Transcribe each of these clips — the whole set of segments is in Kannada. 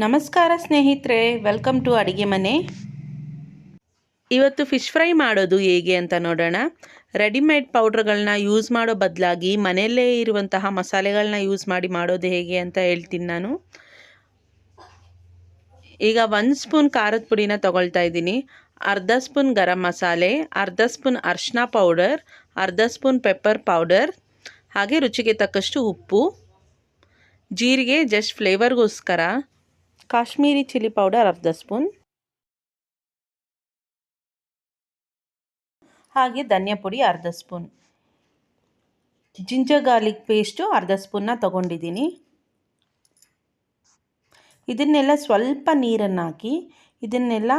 ನಮಸ್ಕಾರ ಸ್ನೇಹಿತರೆ ವೆಲ್ಕಮ್ ಟು ಅಡುಗೆ ಮನೆ. ಇವತ್ತು ಫಿಶ್ ಫ್ರೈ ಮಾಡೋದು ಹೇಗೆ ಅಂತ ನೋಡೋಣ. ರೆಡಿಮೇಡ್ ಪೌಡ್ರ್ಗಳನ್ನ ಯೂಸ್ ಮಾಡೋ ಬದಲಾಗಿ ಮನೆಯಲ್ಲೇ ಇರುವಂತಹ ಮಸಾಲೆಗಳನ್ನ ಯೂಸ್ ಮಾಡಿ ಮಾಡೋದು ಹೇಗೆ ಅಂತ ಹೇಳ್ತೀನಿ ನಾನು. ಈಗ ಒಂದು ಸ್ಪೂನ್ ಖಾರದ ಪುಡಿನ ತೊಗೊಳ್ತಾ ಇದ್ದೀನಿ. ಅರ್ಧ ಸ್ಪೂನ್ ಗರಂ ಮಸಾಲೆ, ಅರ್ಧ ಸ್ಪೂನ್ ಅರ್ಶಿನ ಪೌಡರ್ ಅರ್ಧ ಸ್ಪೂನ್ ಪೆಪ್ಪರ್ ಪೌಡರ್ ಹಾಗೆ ರುಚಿಗೆ ತಕ್ಕಷ್ಟು ಉಪ್ಪು, ಜೀರಿಗೆ ಜಸ್ಟ್ ಫ್ಲೇವರ್ಗೋಸ್ಕರ ಕಾಶ್ಮೀರಿ ಚಿಲ್ಲಿ ಪೌಡರ್ ಅರ್ಧ ಸ್ಪೂನ್. ಹಾಗೆ ಧನಿಯಾ ಪುಡಿ ಅರ್ಧ ಸ್ಪೂನ್. ಜಿಂಜರ್ ಗಾರ್ಲಿಕ್ ಪೇಸ್ಟು ಅರ್ಧ ಸ್ಪೂನ್ನ ತೊಗೊಂಡಿದ್ದೀನಿ. ಇದನ್ನೆಲ್ಲ ಸ್ವಲ್ಪ ನೀರನ್ನು ಹಾಕಿ ಇದನ್ನೆಲ್ಲ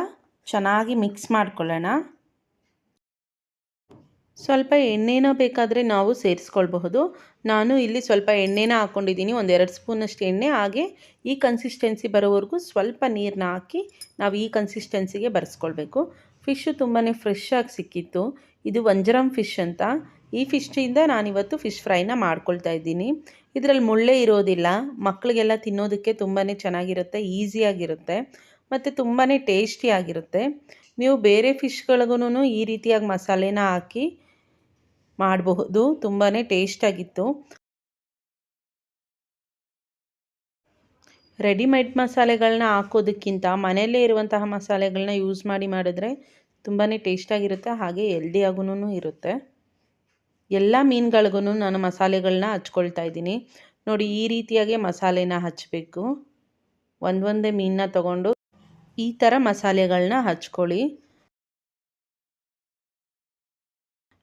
ಚೆನ್ನಾಗಿ ಮಿಕ್ಸ್ ಮಾಡ್ಕೊಳ್ಳೋಣ. ಸ್ವಲ್ಪ ಎಣ್ಣೆನ ಬೇಕಾದರೆ ನಾವು ಸೇರಿಸ್ಕೊಳ್ಬಹುದು. ನಾನು ಇಲ್ಲಿ ಸ್ವಲ್ಪ ಎಣ್ಣೆನ ಹಾಕ್ಕೊಂಡಿದ್ದೀನಿ ಒಂದೆರಡು ಸ್ಪೂನಷ್ಟು ಎಣ್ಣೆ. ಹಾಗೆ ಈ ಕನ್ಸಿಸ್ಟೆನ್ಸಿ ಬರೋವರೆಗೂ ಸ್ವಲ್ಪ ನೀರನ್ನ ಹಾಕಿ ನಾವು ಈ ಕನ್ಸಿಸ್ಟೆನ್ಸಿಗೆ ಬರೆಸ್ಕೊಳ್ಬೇಕು. ಫಿಶ್ಶು ತುಂಬಾ ಫ್ರೆಶ್ ಆಗಿ ಸಿಕ್ಕಿತ್ತು. ಇದು ವಂಜರಂ ಫಿಶ್ ಅಂತ. ಈ ಫಿಶ್ಟಿಂದ ನಾನಿವತ್ತು ಫಿಶ್ ಫ್ರೈನ ಮಾಡ್ಕೊಳ್ತಾ ಇದ್ದೀನಿ. ಇದರಲ್ಲಿ ಮುಳ್ಳೆ ಇರೋದಿಲ್ಲ. ಮಕ್ಕಳಿಗೆಲ್ಲ ತಿನ್ನೋದಕ್ಕೆ ತುಂಬಾ ಚೆನ್ನಾಗಿರುತ್ತೆ ಈಸಿಯಾಗಿರುತ್ತೆ ಮತ್ತು ತುಂಬಾ ಟೇಸ್ಟಿಯಾಗಿರುತ್ತೆ ನೀವು ಬೇರೆ ಫಿಶ್ಗಳಿಗೂ ಈ ರೀತಿಯಾಗಿ ಮಸಾಲೆನ ಹಾಕಿ ಮಾಡಬಹುದು. ತುಂಬಾ ಟೇಸ್ಟಾಗಿತ್ತು ರೆಡಿಮೇಡ್ ಮಸಾಲೆಗಳನ್ನ ಹಾಕೋದಕ್ಕಿಂತ ಮನೆಯಲ್ಲೇ ಇರುವಂತಹ ಮಸಾಲೆಗಳನ್ನ ಯೂಸ್ ಮಾಡಿ ಮಾಡಿದ್ರೆ ತುಂಬಾ ಟೇಸ್ಟಾಗಿರುತ್ತೆ ಹಾಗೆ ಎಲ್ದಿಯಾಗೂ ಇರುತ್ತೆ. ಎಲ್ಲ ಮೀನುಗಳಿಗೂ ನಾನು ಮಸಾಲೆಗಳನ್ನ ಹಚ್ಕೊಳ್ತಾ ಇದ್ದೀನಿ. ನೋಡಿ ಈ ರೀತಿಯಾಗಿ ಮಸಾಲೆನ ಹಚ್ಚಬೇಕು ಒಂದೊಂದೇ ಮೀನನ್ನ ತಗೊಂಡು ಈ ಥರ ಮಸಾಲೆಗಳನ್ನ ಹಚ್ಕೊಳ್ಳಿ.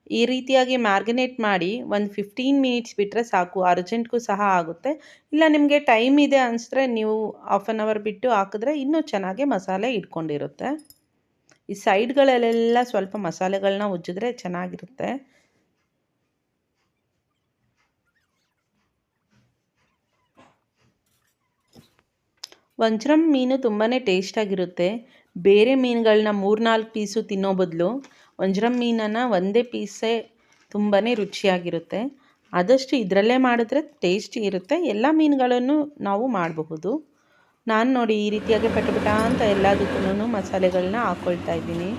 ಈ ರೀತಿಯಾಗಿ ಮ್ಯಾರಿನೇಟ್ ಮಾಡಿ ಒಂದು ಫಿಫ್ಟೀನ್ ಮಿನಿಟ್ಸ್ ಬಿಟ್ಟರೆ ಸಾಕು. ಅರ್ಜೆಂಟ್ಗೂ ಸಹ ಆಗುತ್ತೆ. ಇಲ್ಲ, ನಿಮಗೆ ಟೈಮ್ ಇದೆ ಅನಿಸಿದ್ರೆ ನೀವು ಹಾಫ್ ಆನ್ ಅವರ್ ಬಿಟ್ಟು ಹಾಕಿದ್ರೆ ಇನ್ನೂ ಚೆನ್ನಾಗಿ ಮಸಾಲೆ ಇಟ್ಕೊಂಡಿರುತ್ತೆ. ಈ ಸೈಡ್ಗಳಲ್ಲೆಲ್ಲ ಸ್ವಲ್ಪ ಮಸಾಲೆಗಳನ್ನ ಉಜ್ಜಿದ್ರೆ ಚೆನ್ನಾಗಿರುತ್ತೆ. ವಂಜ್ರಮ್ ಮೀನು ತುಂಬಾ ಟೇಸ್ಟಾಗಿರುತ್ತೆ ಬೇರೆ ಮೀನುಗಳನ್ನ ಮೂರ್ನಾಲ್ಕು ಪೀಸು ತಿನ್ನೋ ಬದಲು ವಂಜ್ರಮ್ ಮೀನನ್ನು ಒಂದೇ ಪೀಸೇ ತುಂಬಾ ರುಚಿಯಾಗಿರುತ್ತೆ. ಆದಷ್ಟು ಇದರಲ್ಲೇ ಮಾಡಿದ್ರೆ ಟೇಸ್ಟಿ ಇರುತ್ತೆ. ಎಲ್ಲ ಮೀನುಗಳನ್ನು ನಾವು ಮಾಡಬಹುದು. ನಾನು ನೋಡಿ ಈ ರೀತಿಯಾಗಿ ಪಟಪಟ ಅಂತ ಎಲ್ಲದಕ್ಕೂ ಮಸಾಲೆಗಳನ್ನ ಹಾಕ್ಕೊಳ್ತಾ ಇದ್ದೀನಿ.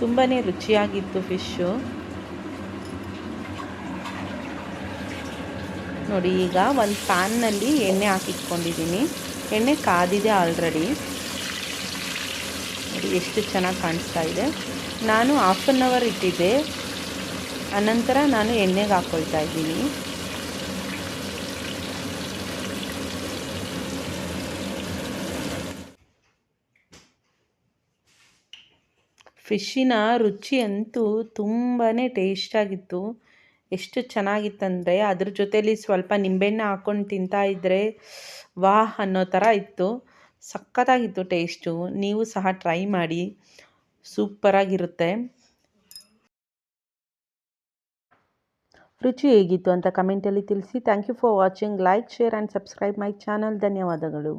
ತುಂಬಾ ರುಚಿಯಾಗಿತ್ತು ಫಿಶ್ಶು. ನೋಡಿ ಈಗ ಒಂದು ಪ್ಯಾನ್ನಲ್ಲಿ ಎಣ್ಣೆ ಹಾಕಿಟ್ಕೊಂಡಿದ್ದೀನಿ. ಎಣ್ಣೆ ಕಾದಿದೆ ಆಲ್ರೆಡಿ ಎಷ್ಟು ಚೆನ್ನಾಗಿ ಕಾಣಿಸ್ತಾ ಇದೆ. ನಾನು ಹಾಫ್ ಆನ್ ಅವರ್ ಇಟ್ಟಿದ್ದೆ. ಅನಂತರ ನಾನು ಎಣ್ಣೆಗೆ ಹಾಕ್ಕೊಳ್ತಾ ಇದ್ದೀನಿ. ಫಿಶ್ಶಿನ ರುಚಿ ಅಂತೂ ತುಂಬಾ ಟೇಸ್ಟಾಗಿತ್ತು ಎಷ್ಟು ಚೆನ್ನಾಗಿತ್ತಂದರೆ ಅದ್ರ ಜೊತೇಲಿ ಸ್ವಲ್ಪ ನಿಂಬೆಹಣ್ಣು ಹಾಕ್ಕೊಂಡು ತಿಂತಾ ಇದ್ದರೆ ವಾಹ್ ಅನ್ನೋ ಥರ ಇತ್ತು. ಸಖತ್ತಾಗಿತ್ತು ಟೇಸ್ಟು. ನೀವು ಸಹ ಟ್ರೈ ಮಾಡಿ. ಸೂಪರಾಗಿರುತ್ತೆ. ರುಚಿ ಹೇಗಿತ್ತು ಅಂತ ಕಮೆಂಟಲ್ಲಿ ತಿಳಿಸಿ. Thank you for watching. Like, share and subscribe my channel. ಧನ್ಯವಾದಗಳು.